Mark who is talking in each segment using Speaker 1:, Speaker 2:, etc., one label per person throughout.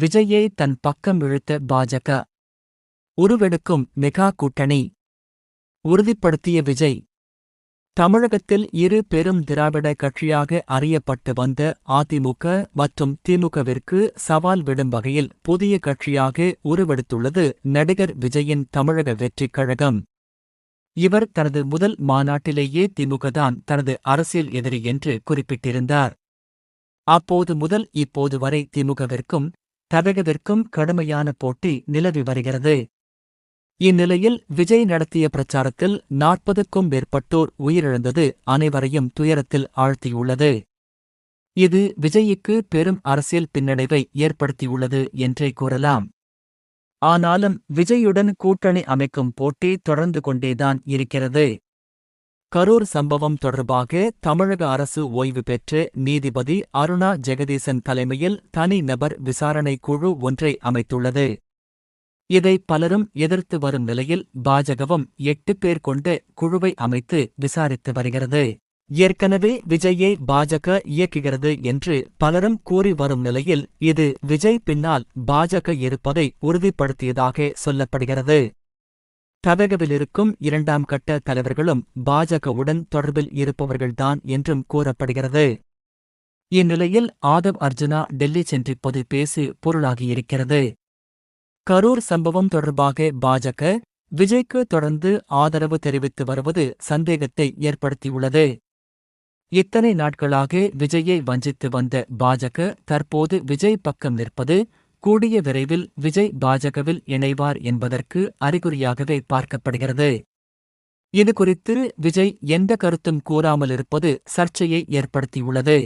Speaker 1: விஜயை தன் பக்கம் இழுத்த பாஜக. உருவெடுக்கும் மெகா கூட்டணி. உறுதிப்படுத்திய விஜய். தமிழகத்தில் இரு பெரும் திராவிட கட்சியாக அறியப்பட்டு வந்த அதிமுக மற்றும் திமுகவிற்கு சவால் விடும் வகையில் புதிய கட்சியாக உருவெடுத்துள்ளது நடிகர் விஜயின் தமிழக வெற்றிக் கழகம். இவர் தனது முதல் மாநாட்டிலேயே திமுகதான் தனது அரசியல் எதிரி என்று குறிப்பிட்டிருந்தார். அப்போது முதல் இப்போது வரை திமுகவிற்கும் தவகவிற்கும் கடுமையான போட்டி நிலவி வருகிறது. இந்நிலையில் விஜய் நடத்திய பிரச்சாரத்தில் நாற்பதுக்கும் மேற்பட்டோர் உயிரிழந்தது அனைவரையும் துயரத்தில் ஆழ்த்தியுள்ளது. இது விஜய்க்கு பெரும் அரசியல் பின்னடைவை ஏற்படுத்தியுள்ளது என்றே கூறலாம். ஆனாலும் விஜயுடன் கூட்டணி அமைக்கும் போட்டி தொடர்ந்து கொண்டேதான் இருக்கிறது. கரூர் சம்பவம் தொடர்பாக தமிழக அரசு ஓய்வு பெற்று நீதிபதி அருணா ஜெகதீசன் தலைமையில் தனிநபர் விசாரணை குழு ஒன்றை அமைத்துள்ளது. இதை பலரும் எதிர்த்து வரும் நிலையில் பாஜகவும் எட்டு பேர் கொண்டு குழுவை அமைத்து விசாரித்து வருகிறது. ஏற்கனவே விஜயை பாஜக இயக்குகிறது என்று பலரும் கூறி வரும் நிலையில் இது விஜய் பின்னால் பாஜக இருப்பதை உறுதிப்படுத்தியதாக சொல்லப்படுகிறது. தவகவிலிருக்கும் இரண்டாம் கட்ட தலைவர்களும் பாஜகவுடன் தொடர்பில் இருப்பவர்கள்தான் என்றும் கூறப்படுகிறது. இந்நிலையில் ஆதவ் அர்ஜுனா டெல்லி சென்றிப்பது பேசு பொருளாகியிருக்கிறது. கரூர் சம்பவம் தொடர்பாக பாஜக விஜய்க்கு தொடர்ந்து ஆதரவு தெரிவித்து வருவது சந்தேகத்தை ஏற்படுத்தியுள்ளது. இத்தனை நாட்களாக விஜயை வஞ்சித்து வந்த பாஜக தற்போது விஜய் பக்கம் நிற்பது கூடிய விரைவில் விஜய் பாஜகவில் இணைவார் என்பதற்கு அறிகுறியாகவே பார்க்கப்படுகிறது. இது குறித்து விஜய் எந்த கருத்தும் கூறாமல் இருப்பது சர்ச்சையை ஏற்படுத்தியுள்ளது.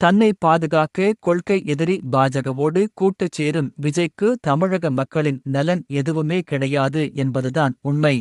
Speaker 1: தன்னை பாதுகாக்க கொள்கை எதிரி பாஜகவோடு கூட்டுச் சேரும் விஜய்க்கு தமிழக மக்களின் நலன் எதுவுமே கிடையாது என்பதுதான் உண்மை.